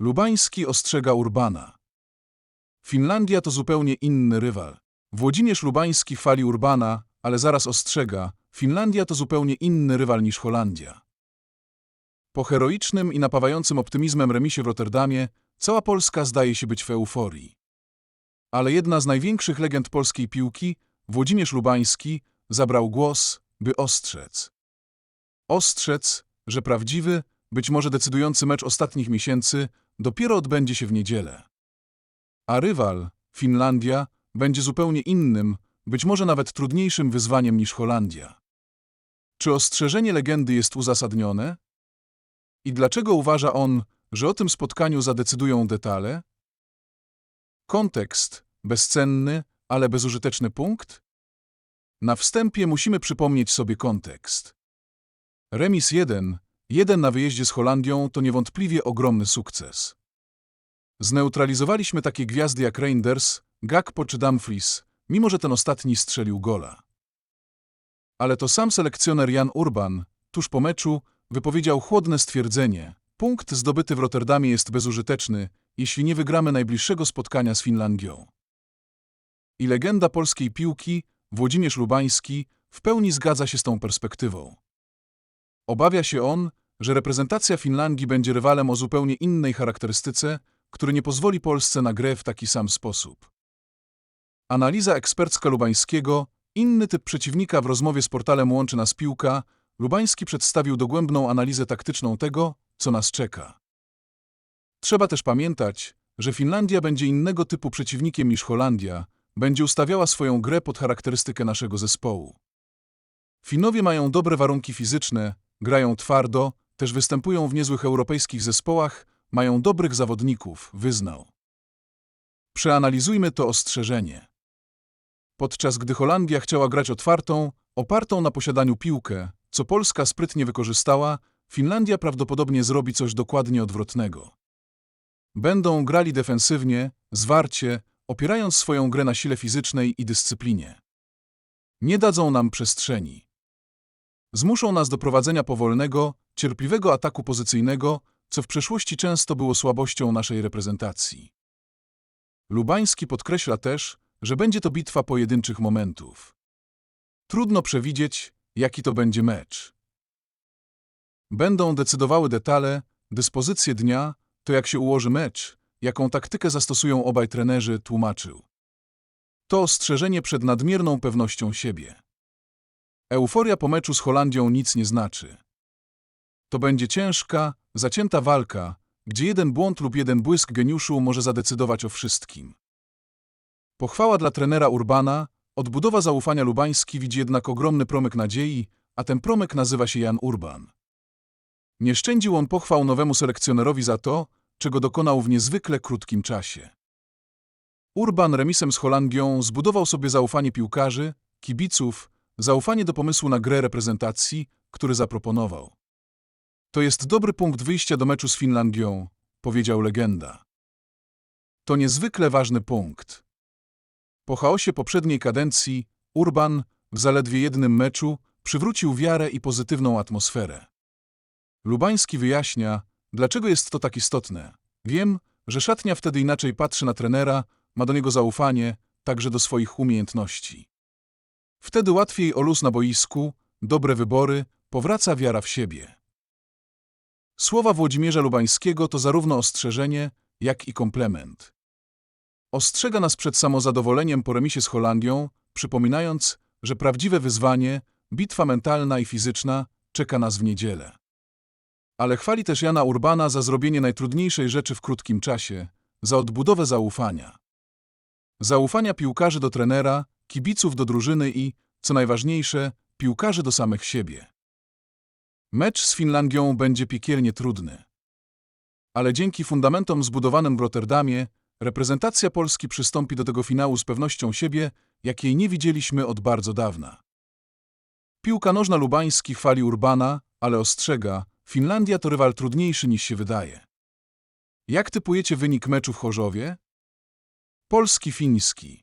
Lubański ostrzega Urbana. Finlandia to zupełnie inny rywal. Włodzimierz Lubański chwali Urbana, ale zaraz ostrzega, Finlandia to zupełnie inny rywal niż Holandia. Po heroicznym i napawającym optymizmem remisie w Rotterdamie, cała Polska zdaje się być w euforii. Ale jedna z największych legend polskiej piłki, Włodzimierz Lubański, zabrał głos, by ostrzec. Ostrzec, że prawdziwy, być może decydujący mecz ostatnich miesięcy dopiero odbędzie się w niedzielę. A rywal, Finlandia, będzie zupełnie innym, być może nawet trudniejszym wyzwaniem niż Holandia. Czy ostrzeżenie legendy jest uzasadnione? I dlaczego uważa on, że o tym spotkaniu zadecydują detale? Kontekst bezcenny, ale bezużyteczny punkt? Na wstępie musimy przypomnieć sobie kontekst. Remis 1, 1 na wyjeździe z Holandią to niewątpliwie ogromny sukces. Zneutralizowaliśmy takie gwiazdy jak Reinders, Gakpo czy Dumfries, mimo że ten ostatni strzelił gola. Ale to sam selekcjoner Jan Urban, tuż po meczu, wypowiedział chłodne stwierdzenie: Punkt zdobyty w Rotterdamie jest bezużyteczny, jeśli nie wygramy najbliższego spotkania z Finlandią. I legenda polskiej piłki, Włodzimierz Lubański, w pełni zgadza się z tą perspektywą. Obawia się on, że reprezentacja Finlandii będzie rywalem o zupełnie innej charakterystyce, który nie pozwoli Polsce na grę w taki sam sposób. Analiza ekspercka Lubańskiego, inny typ przeciwnika w rozmowie z portalem Łączy Nas Piłka, Lubański przedstawił dogłębną analizę taktyczną tego, co nas czeka. Trzeba też pamiętać, że Finlandia będzie innego typu przeciwnikiem niż Holandia, będzie ustawiała swoją grę pod charakterystykę naszego zespołu. Finowie mają dobre warunki fizyczne, grają twardo, też występują w niezłych europejskich zespołach, mają dobrych zawodników, wyznał. Przeanalizujmy to ostrzeżenie. Podczas gdy Holandia chciała grać otwartą, opartą na posiadaniu piłkę, co Polska sprytnie wykorzystała, Finlandia prawdopodobnie zrobi coś dokładnie odwrotnego. Będą grali defensywnie, zwarcie, opierając swoją grę na sile fizycznej i dyscyplinie. Nie dadzą nam przestrzeni. Zmuszą nas do prowadzenia powolnego, cierpliwego ataku pozycyjnego, co w przeszłości często było słabością naszej reprezentacji. Lubański podkreśla też, że będzie to bitwa pojedynczych momentów. Trudno przewidzieć, jaki to będzie mecz. Będą decydowały detale, dyspozycje dnia, to jak się ułoży mecz, jaką taktykę zastosują obaj trenerzy, tłumaczył. To ostrzeżenie przed nadmierną pewnością siebie. Euforia po meczu z Holandią nic nie znaczy. To będzie ciężka, zacięta walka, gdzie jeden błąd lub jeden błysk geniuszu może zadecydować o wszystkim. Pochwała dla trenera Urbana, odbudowa zaufania Lubański widzi jednak ogromny promyk nadziei, a ten promyk nazywa się Jan Urban. Nie szczędził on pochwał nowemu selekcjonerowi za to, czego dokonał w niezwykle krótkim czasie. Urban remisem z Holandią zbudował sobie zaufanie piłkarzy, kibiców, zaufanie do pomysłu na grę reprezentacji, który zaproponował. To jest dobry punkt wyjścia do meczu z Finlandią, powiedział legenda. To niezwykle ważny punkt. Po chaosie poprzedniej kadencji Urban w zaledwie jednym meczu przywrócił wiarę i pozytywną atmosferę. Lubański wyjaśnia, dlaczego jest to tak istotne. Wiem, że szatnia wtedy inaczej patrzy na trenera, ma do niego zaufanie, także do swoich umiejętności. Wtedy łatwiej o luz na boisku, dobre wybory, powraca wiara w siebie. Słowa Włodzimierza Lubańskiego to zarówno ostrzeżenie, jak i komplement. Ostrzega nas przed samozadowoleniem po remisie z Holandią, przypominając, że prawdziwe wyzwanie, bitwa mentalna i fizyczna, czeka nas w niedzielę. Ale chwali też Jana Urbana za zrobienie najtrudniejszej rzeczy w krótkim czasie, za odbudowę zaufania. Zaufania piłkarzy do trenera, kibiców do drużyny i, co najważniejsze, piłkarzy do samych siebie. Mecz z Finlandią będzie piekielnie trudny. Ale dzięki fundamentom zbudowanym w Rotterdamie, reprezentacja Polski przystąpi do tego finału z pewnością siebie, jakiej nie widzieliśmy od bardzo dawna. Piłka nożna Lubański chwali Urbana, ale ostrzega, Finlandia to rywal trudniejszy niż się wydaje. Jak typujecie wynik meczu w Chorzowie? Polski-fiński.